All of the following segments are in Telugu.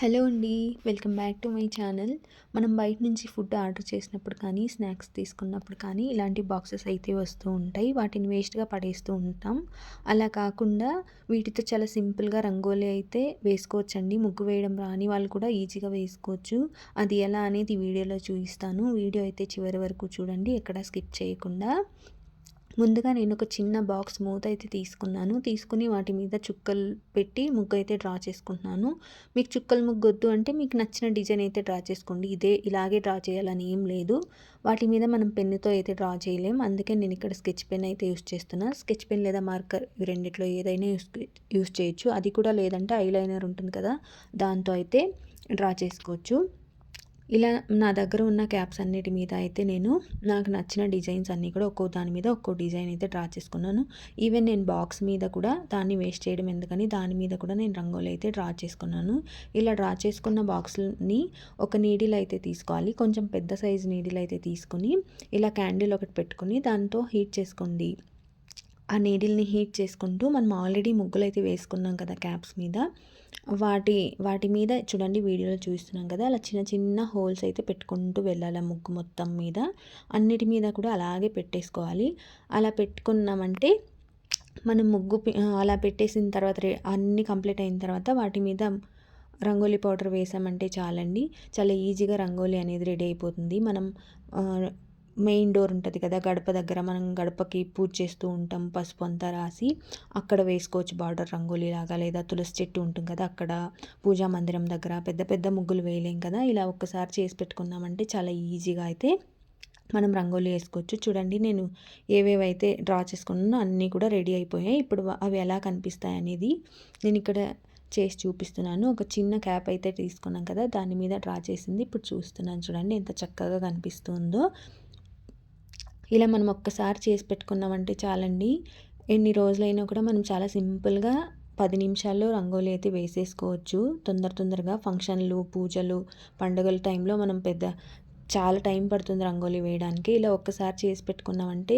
హలో అండి welcome back to my channel. మనం బయట నుంచి ఫుడ్ ఆర్డర్ చేసినప్పుడు కానీ స్నాక్స్ తీసుకున్నప్పుడు కానీ ఇలాంటి బాక్సెస్ అయితే వస్తూ ఉంటాయి. వాటిని వేస్ట్గా పడేస్తూ ఉంటాం. అలా కాకుండా వీటితో చాలా సింపుల్గా రంగోలీ అయితే వేసుకోవచ్చండి. ముగ్గు వేయడం రాని వాళ్ళు కూడా ఈజీగా వేసుకోవచ్చు. అది ఎలా అనేది వీడియోలో చూపిస్తాను. వీడియో అయితే చివరి వరకు చూడండి ఎక్కడ స్కిప్ చేయకుండా. ముందుగా నేను ఒక చిన్న బాక్స్ మూత అయితే తీసుకున్నాను. తీసుకుని వాటి మీద చుక్కలు పెట్టి ముగ్గు అయితే డ్రా చేసుకుంటున్నాను. మీకు చుక్కలు ముగ్గు వద్దు అంటే మీకు నచ్చిన డిజైన్ అయితే డ్రా చేసుకోండి. ఇదే ఇలాగే డ్రా చేయాలని ఏం లేదు. వాటి మీద మనం పెన్నుతో అయితే డ్రా చేయలేం. అందుకే నేను ఇక్కడ స్కెచ్ పెన్ అయితే యూస్ చేస్తున్నా. స్కెచ్ పెన్ లేదా మార్కర్ రెండిట్లో ఏదైనా యూస్ యూస్ చేయొచ్చు. అది కూడా లేదంటే ఐలైనర్ ఉంటుంది కదా దాంతో అయితే డ్రా చేసుకోవచ్చు. ఇలా నా దగ్గర ఉన్న క్యాప్స్ అన్నిటి మీద అయితే నేను నాకు నచ్చిన డిజైన్స్ అన్నీ కూడా ఒక్కో దాని మీద ఒక్కో డిజైన్ అయితే డ్రా చేసుకున్నాను. ఈవెన్ నేను బాక్స్ మీద కూడా దాన్ని వేస్ట్ చేయడం ఎందుకని దాని మీద కూడా నేను రంగోలు అయితే డ్రా చేసుకున్నాను. ఇలా డ్రా చేసుకున్న బాక్స్ని ఒక నీడిల్ అయితే తీసుకోవాలి. కొంచెం పెద్ద సైజు నీడిల్ అయితే తీసుకుని ఇలా క్యాండిల్ ఒకటి పెట్టుకుని దాంతో హీట్ చేసుకోండి ఆ నీడిల్ని హీట్ చేసుకుంటూ మనం ఆల్రెడీ ముగ్గులు అయితే వేసుకున్నాం కదా క్యాప్స్ మీద. వాటి వాటి మీద చూడండి వీడియోలో చూస్తున్నాం కదా అలా చిన్న చిన్న హోల్స్ అయితే పెట్టుకుంటూ వెళ్ళాలి ముగ్గు మొత్తం మీద. అన్నిటి మీద కూడా అలాగే పెట్టేసుకోవాలి. అలా పెట్టుకున్నామంటే మనం ముగ్గు అలా పెట్టేసిన తర్వాత అన్నీ కంప్లీట్ అయిన తర్వాత వాటి మీద రంగోలీ పౌడర్ వేసామంటే చాలండి. చాలా ఈజీగా రంగోలీ అనేది రెడీ అయిపోతుంది. మనం మెయిన్ డోర్ ఉంటుంది కదా గడప దగ్గర మనం గడపకి పూజ చేస్తూ ఉంటాం పసుపు అంతా రాసి అక్కడ వేసుకోవచ్చు బార్డర్ రంగోలీ లాగా లేదా తులసి చెట్టు ఉంటుంది కదా అక్కడ పూజా మందిరం దగ్గర పెద్ద పెద్ద ముగ్గులు వేయలేం కదా ఇలా ఒక్కసారి చేసి పెట్టుకున్నామంటే చాలా ఈజీగా అయితే మనం రంగోలీ వేసుకోవచ్చు. చూడండి నేను ఏవేవైతే డ్రా చేసుకున్నానో అన్నీ కూడా రెడీ అయిపోయాయి. ఇప్పుడు అవి ఎలా కనిపిస్తాయి అనేది నేను ఇక్కడ చేసి చూపిస్తున్నాను. ఒక చిన్న క్యాప్ అయితే తీసుకున్నాం కదా దాని మీద డ్రా చేసింది. ఇప్పుడు చూస్తున్నాను చూడండి ఎంత చక్కగా కనిపిస్తుందో. ఇలా మనం ఒక్కసారి చేసి పెట్టుకున్నామంటే చాలండి. ఎన్ని రోజులైనా కూడా మనం చాలా సింపుల్గా పది నిమిషాల్లో రంగోలీ అయితే వేసేసుకోవచ్చు. తొందర తొందరగా ఫంక్షన్లు పూజలు పండుగల టైంలో మనం పెద్ద చాలా టైం పడుతుంది రంగోలీ వేయడానికి. ఇలా ఒక్కసారి చేసి పెట్టుకున్నామంటే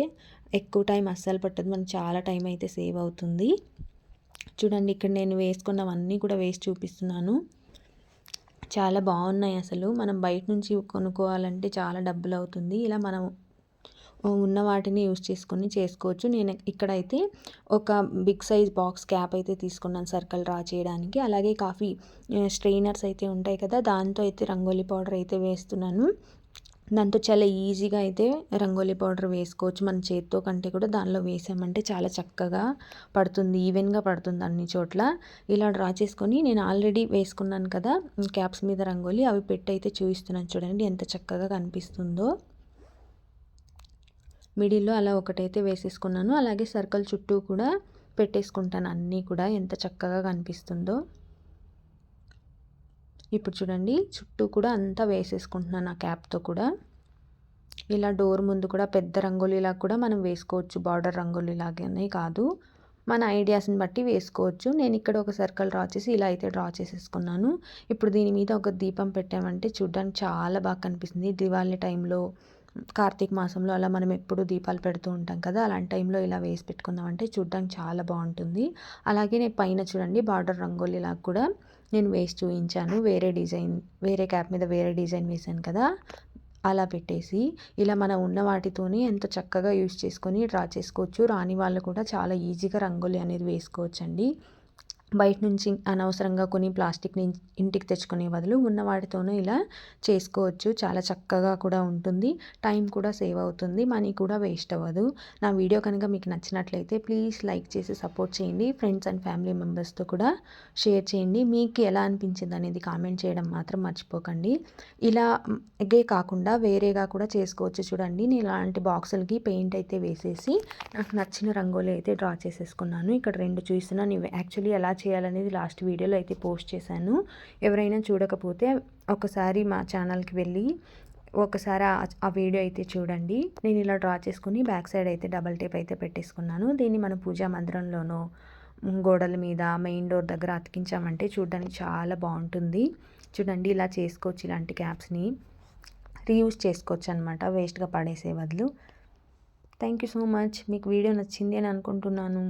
ఎక్కువ టైం అస్సలు పట్టదు. మనకు చాలా టైం అయితే సేవ్ అవుతుంది. చూడండి ఇక్కడ నేను వేసుకున్నవన్నీ కూడా వేసి చూపిస్తున్నాను. చాలా బాగున్నాయి అసలు. మనం బయట నుంచి కొనుక్కోవాలంటే చాలా డబ్బులు అవుతుంది. ఇలా మనం ఉన్న వాటిని యూస్ చేసుకొని చేసుకోవచ్చు. నేను ఇక్కడైతే ఒక బిగ్ సైజ్ బాక్స్ క్యాప్ అయితే తీసుకున్నాను సర్కిల్ డ్రా చేయడానికి. అలాగే కాఫీ స్ట్రెయినర్స్ అయితే ఉంటాయి కదా దాంతో అయితే రంగోలీ పౌడర్ అయితే వేస్తున్నాను. దాంతో చాలా ఈజీగా అయితే రంగోలీ పౌడర్ వేసుకోవచ్చు. మన చేతితో కంటే కూడా దానిలో వేసామంటే చాలా చక్కగా పడుతుంది ఈవెన్గా పడుతుంది అన్ని చోట్ల. ఇలా డ్రా చేసుకొని నేను ఆల్రెడీ వేసుకున్నాను కదా క్యాప్స్ మీద రంగోలీ. అవి పెట్టి అయితే చూపిస్తున్నాను చూడండి ఎంత చక్కగా కనిపిస్తుందో. మిడిల్లో అలా ఒకటైతే వేసేసుకున్నాను. అలాగే సర్కిల్ చుట్టూ కూడా పెట్టేసుకుంటాను. అన్నీ కూడా ఎంత చక్కగా కనిపిస్తుందో. ఇప్పుడు చూడండి చుట్టూ కూడా అంతా వేసేసుకుంటున్నాను ఆ క్యాప్తో కూడా. ఇలా డోర్ ముందు కూడా పెద్ద రంగోలీలా కూడా మనం వేసుకోవచ్చు. బార్డర్ రంగోలీలాగానే కాదు. మన ఐడియాస్ని బట్టి వేసుకోవచ్చు. నేను ఇక్కడ ఒక సర్కిల్ డ్రా చేసి ఇలా అయితే డ్రా చేసేసుకున్నాను. ఇప్పుడు దీని మీద ఒక దీపం పెట్టామంటే చూడ్డానికి చాలా బాగా కనిపిస్తుంది. దివాళీ టైంలో కార్తీక మాసంలో అలా మనం ఎప్పుడు దీపాలు పెడుతూ ఉంటాం కదా అలాంటి టైంలో ఇలా వేసి పెట్టుకున్నామంటే చూడడానికి చాలా బాగుంటుంది. అలాగే నేను పైన చూడండి బార్డర్ రంగోలీలాగా కూడా నేను వేసి చూపించాను. వేరే డిజైన్ వేరే క్యాప్ మీద వేరే డిజైన్ వేసాను కదా అలా పెట్టేసి ఇలా మనం ఉన్న వాటితోని ఎంత చక్కగా యూస్ చేసుకొని డ్రా చేసుకోవచ్చు. రాని వాళ్ళు కూడా చాలా ఈజీగా రంగోలీ అనేది వేసుకోవచ్చండి. బయట నుంచి అనవసరంగా కొన్ని ప్లాస్టిక్ని ఇంటికి తెచ్చుకునే బదులు ఉన్న వాటితోనూ ఇలా చేసుకోవచ్చు. చాలా చక్కగా కూడా ఉంటుంది. టైం కూడా సేవ్ అవుతుంది. మనీ కూడా వేస్ట్ అవ్వదు. నా వీడియో కనుక మీకు నచ్చినట్లయితే ప్లీజ్ లైక్ చేసి సపోర్ట్ చేయండి. ఫ్రెండ్స్ అండ్ ఫ్యామిలీ మెంబర్స్తో కూడా షేర్ చేయండి. మీకు ఎలా అనిపించింది అనేది కామెంట్ చేయడం మాత్రం మర్చిపోకండి. ఇలా ఇదే కాకుండా వేరేగా కూడా చేసుకోవచ్చు చూడండి. నేను ఇలాంటి బాక్సులకి పెయింట్ అయితే వేసేసి నాకు నచ్చిన రంగులు అయితే డ్రా చేసేసుకున్నాను. ఇక్కడ రెండు చూస్తున్నాను యాక్చువల్లీ ఎలా చేయాలనేది లాస్ట్ వీడియోలో అయితే పోస్ట్ చేశాను. ఎవరైనా చూడకపోతే ఒకసారి మా ఛానల్కి వెళ్ళి ఒకసారి ఆ వీడియో అయితే చూడండి. నేను ఇలా డ్రా చేసుకుని బ్యాక్ సైడ్ అయితే డబల్ టేప్ అయితే పెట్టేసుకున్నాను. దీన్ని మన పూజా మందిరంలోనో గోడల మీద మెయిన్ డోర్ దగ్గర అతికించామంటే చూడడానికి చాలా బాగుంటుంది. చూడండి ఇలా చేసుకోవచ్చు ఇలాంటి క్యాప్స్ని. రీయూజ్ చేసుకోవచ్చు అనమాట వేస్ట్గా పడేసే బదులు. Thank you so much. మీకు వీడియో నచ్చింది అని అనుకుంటున్నాను.